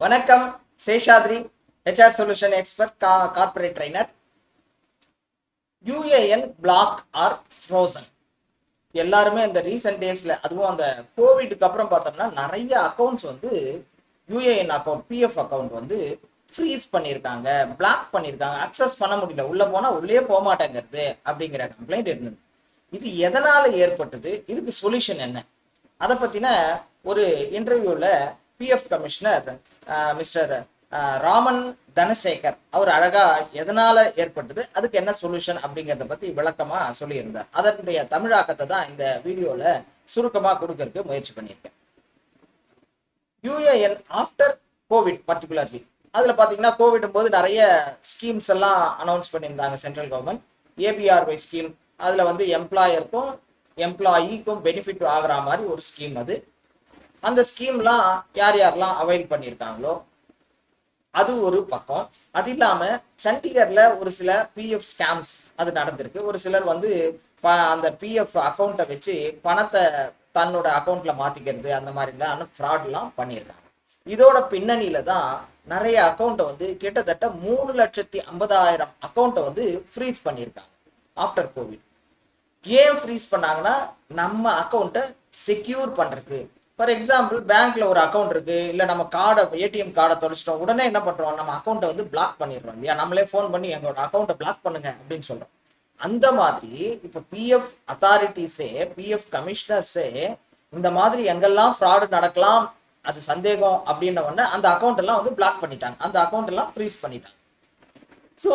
வணக்கம் Seshadri HR solution expert கா corporate trainer UAN block or frozen எல்லாருமே இந்த ரீசெண்ட் டேஸில் அதுவும் அந்த கோவிடுக்கு அப்புறம் பார்த்தோம்னா நிறைய அக்கௌண்ட்ஸ் வந்து யூஏஎன் அக்கௌண்ட் பிஎஃப் அக்கௌண்ட் வந்து ஃப்ரீஸ் பண்ணியிருக்காங்க பிளாக் பண்ணியிருக்காங்க அக்சஸ் பண்ண முடியல. உள்ளே போனால் உள்ளே போக மாட்டேங்கிறது அப்படிங்கிற கம்ப்ளைண்ட் இருந்தது. இது எதனால் ஏற்பட்டது? இதுக்கு சொல்யூஷன் என்ன? அதை பற்றின ஒரு இன்டர்வியூவில் PF commissioner mister Raman Dhanasekar அவர் அழகா எதனால ஏற்பட்டது அதுக்கு என்ன சொல்யூஷன் அப்படிங்கிறத பத்தி விளக்கமா சொல்லியிருந்தார். அதனுடைய தமிழாக்கத்தை தான் இந்த வீடியோல சுருக்கமா கொடுக்கறதுக்கு முயற்சி பண்ணியிருக்கேன். யூஏஎன் ஆஃப்டர் கோவிட் பர்டிகுலர்லி அதுல பாத்தீங்கன்னா கோவிட் போது நிறைய ஸ்கீம்ஸ் எல்லாம் அனௌன்ஸ் பண்ணியிருந்தாங்க சென்ட்ரல் கவர்மெண்ட் ஏபிஆர்ஒய் ஸ்கீம் அதுல வந்து எம்ப்ளாயருக்கும் எம்ப்ளாயிக்கும் பெனிஃபிட் ஆகிற மாதிரி ஒரு ஸ்கீம் அது. அந்த ஸ்கீம்லாம் யார் யாரெல்லாம் அவைல் பண்ணியிருக்காங்களோ அது ஒரு பக்கம். அது இல்லாம சண்டிகர்ல ஒரு சில பிஎஃப் ஸ்கேம்ஸ் அது நடந்திருக்கு. ஒரு சிலர் வந்து ப- அந்த பிஎஃப் அக்கௌண்ட்டை வச்சு பணத்தை தன்னோட அக்கௌண்ட்ல மாத்திக்கிறது அந்த மாதிரிலாம் ஃப்ராட்லாம் பண்ணியிருக்காங்க. இதோட பின்னணியில தான் நிறைய அக்கௌண்ட்டை வந்து கிட்டத்தட்ட மூணு லட்சத்தி ஐம்பதாயிரம் அக்கௌண்ட்டை வந்து ஃப்ரீஸ் பண்ணியிருக்காங்க ஆஃப்டர் கோவிட் ஏன் ஃப்ரீஸ் பண்ணாங்கன்னா நம்ம அக்கௌண்ட்டை செக்யூர் பண்றதுக்கு. ஃபார் எக்ஸாம்பிள் பேங்க்ல ஒரு அக்கௌண்ட் இருக்கு இல்ல நம்ம கார்டை ஏடிஎம் கார்டை தொலைச்சிட்டோம் உடனே என்ன பண்றோம்? நம்ம அக்கௌண்ட்டை வந்து பிளாக் பண்ணிடுறோம் இல்லையா? நம்மளே ஃபோன் பண்ணி எங்களோட அக்கௌண்ட்டை பிளாக் பண்ணுங்க அப்படின்னு சொல்றோம். அந்த மாதிரி இப்போ பிஎஃப் அத்தாரிட்டிஸே பிஎஃப் கமிஷனர்ஸே இந்த மாதிரி எங்கெல்லாம் ஃப்ராடு நடக்கலாம் அது சந்தேகம் அப்படின்ன உடனே அந்த அக்கௌண்ட் எல்லாம் வந்து பிளாக் பண்ணிட்டாங்க. அந்த அக்கௌண்ட் எல்லாம் ஃப்ரீஸ் பண்ணிட்டாங்க. ஸோ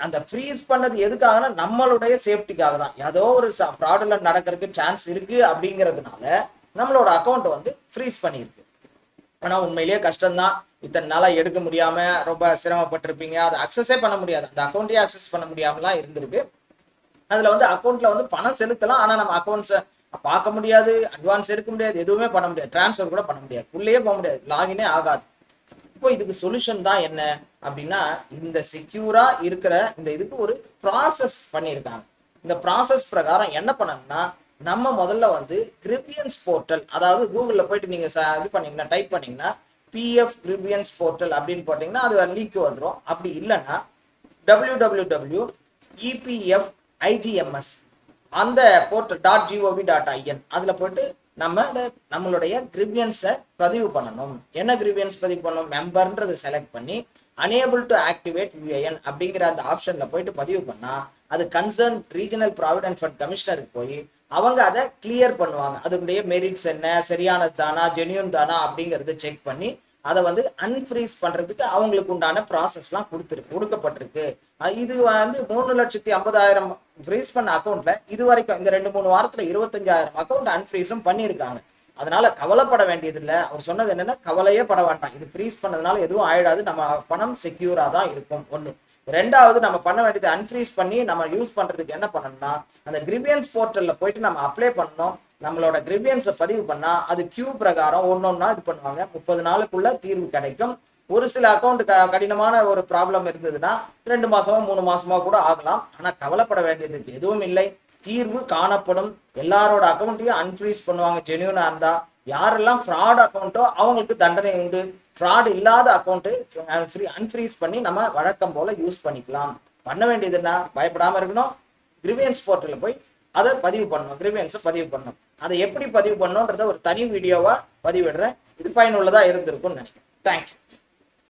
அந்த ஃப்ரீஸ் பண்ணது எதுக்காகனா நம்மளுடைய சேஃப்டிக்காக தான். ஏதோ ஒரு ஃப்ராடுல நடக்கிறதுக்கு சான்ஸ் இருக்கு அப்படிங்கிறதுனால நம்மளோட அக்கௌண்ட்டை வந்து ஃப்ரீஸ் பண்ணியிருக்கு. ஆனால் உண்மையிலேயே கஷ்டம்தான். இத்தனை நாளாக எடுக்க முடியாமல் ரொம்ப சிரமப்பட்டிருப்பீங்க. அதை அக்சஸே பண்ண முடியாது. அந்த அக்கௌண்ட்டையே அக்சஸ் பண்ண முடியாமலாம் இருந்திருக்கு. அதில் வந்து அக்கௌண்ட்டில் வந்து பணம் செலுத்தலாம். ஆனால் நம்ம அக்கௌண்ட்ஸை பார்க்க முடியாது. அட்வான்ஸ் எடுக்க முடியாது. எதுவுமே பண்ண முடியாது. ட்ரான்ஸ்ஃபர் கூட பண்ண முடியாது. உள்ளேயே போக முடியாது. லாகினே ஆகாது. இப்போ இதுக்கு சொல்யூஷன் தான் என்ன? அப்படின்னா இந்த செக்யூரா இருக்கிற இந்த இதுக்கு ஒரு ப்ராசஸ் பண்ணியிருக்காங்க. இந்த ப்ராசஸ் பிரகாரம் என்ன பண்ணணும்னா நம்ம முதல்ல வந்து கிரிவியன்ஸ் போர்ட்டல் அதாவது கூகுளில் போயிட்டு நீங்கள் இது பண்ணீங்கன்னா டைப் பண்ணீங்கன்னா பிஎஃப் கிரிவியன்ஸ் போர்ட்டல் அப்படின்னு போட்டீங்கன்னா அது லீக்கு வந்துடும் அப்படி இல்லைன்னா W W W EPF IGMS அந்த portal dot GOV dot IN அதில் போயிட்டு நம்ம நம்மளுடைய கிரிவியன்ஸை பதிவு பண்ணணும். என்ன கிரிவியன்ஸ் பதிவு பண்ணணும்? மெம்பர்ன்றதை செலக்ட் பண்ணி அனேபிள் டு ஆக்டிவேட் யூஏஎன் அப்படிங்கிற அந்த ஆப்ஷனில் போயிட்டு பதிவு பண்ணால் அது கன்சர்ன் ரீஜனல் ப்ராவிடன்ட் ஃபண்ட் கமிஷனருக்கு போய் அவங்க அதை கிளியர் பண்ணுவாங்க. அதனுடைய மெரிட்ஸ் என்ன சரியானது தானா ஜென்யூன் தானா அப்படிங்கிறத செக் பண்ணி அதை வந்து அன்ஃப்ரீஸ் பண்றதுக்கு அவங்களுக்கு உண்டான ப்ராசஸ்லாம் கொடுத்துருக்கு கொடுக்கப்பட்டிருக்கு. இது வந்து மூணு லட்சத்தி ஐம்பதாயிரம் ஃப்ரீஸ் பண்ண அக்கௌண்ட்ல இது வரைக்கும் இந்த ரெண்டு மூணு வாரத்துல இருபத்தஞ்சாயிரம் அக்கௌண்ட் அன்ஃப்ரீஸும் பண்ணியிருக்காங்க. அதனால கவலைப்பட வேண்டியதில்லை. அவர் சொன்னது என்னன்னா கவலையே பட வேண்டாம். இது ஃப்ரீஸ் பண்ணதுனால எதுவும் ஆயிடாது. நம்ம பணம் செக்யூரா தான் இருக்கும். ஒன்று ரெண்டாவது நம்ம பண்ண வேண்டியது அன்ஃப்ரீஸ் பண்ணி நம்ம யூஸ் பண்றதுக்கு என்ன பண்ணணும்னா அந்த கிரிவியன்ஸ் போர்ட்டல்ல போயிட்டு நம்ம அப்ளை பண்ணோம் நம்மளோட கிரிவியன்ஸை பதிவு பண்ணா அது கியூ பிரகாரம் ஒன்று ஒன்றா இது பண்ணுவாங்க. முப்பது நாளுக்குள்ள தீர்வு கிடைக்கும். ஒரு சில அக்கௌண்ட் கடினமான ஒரு ப்ராப்ளம் இருந்ததுன்னா ரெண்டு மாசமோ மூணு மாசமோ கூட ஆகலாம். ஆனா கவலைப்பட வேண்டியது எதுவும் இல்லை. தீர்வு காணப்படும். எல்லாரோட அக்கௌண்ட்டையும் அன்ஃப்ரீஸ் பண்ணுவாங்க ஜென்யூனா இருந்தா. யாரெல்லாம் ஃப்ராட் அக்கௌண்ட்டோ அவங்களுக்கு தண்டனை உண்டு. ஃப்ராட் இல்லாத அக்கௌண்ட்டு ஃப்ரீ அன்ஃப்ரீஸ் பண்ணி நம்ம வழக்கம் போல யூஸ் பண்ணிக்கலாம். பண்ண வேண்டியது என்ன? பயப்படாமல் இருக்கணும். கிரிவியன்ஸ் போர்ட்டலில் போய் அதை பதிவு பண்ணணும். கிரிவியன்ஸை பதிவு பண்ணணும். அதை எப்படி பதிவு பண்ணணுன்றத ஒரு தனி வீடியோவாக பதிவிடுறேன். இது பயனுள்ளதாக இருந்திருக்கும்னு நினைக்கிறேன். தேங்க்யூ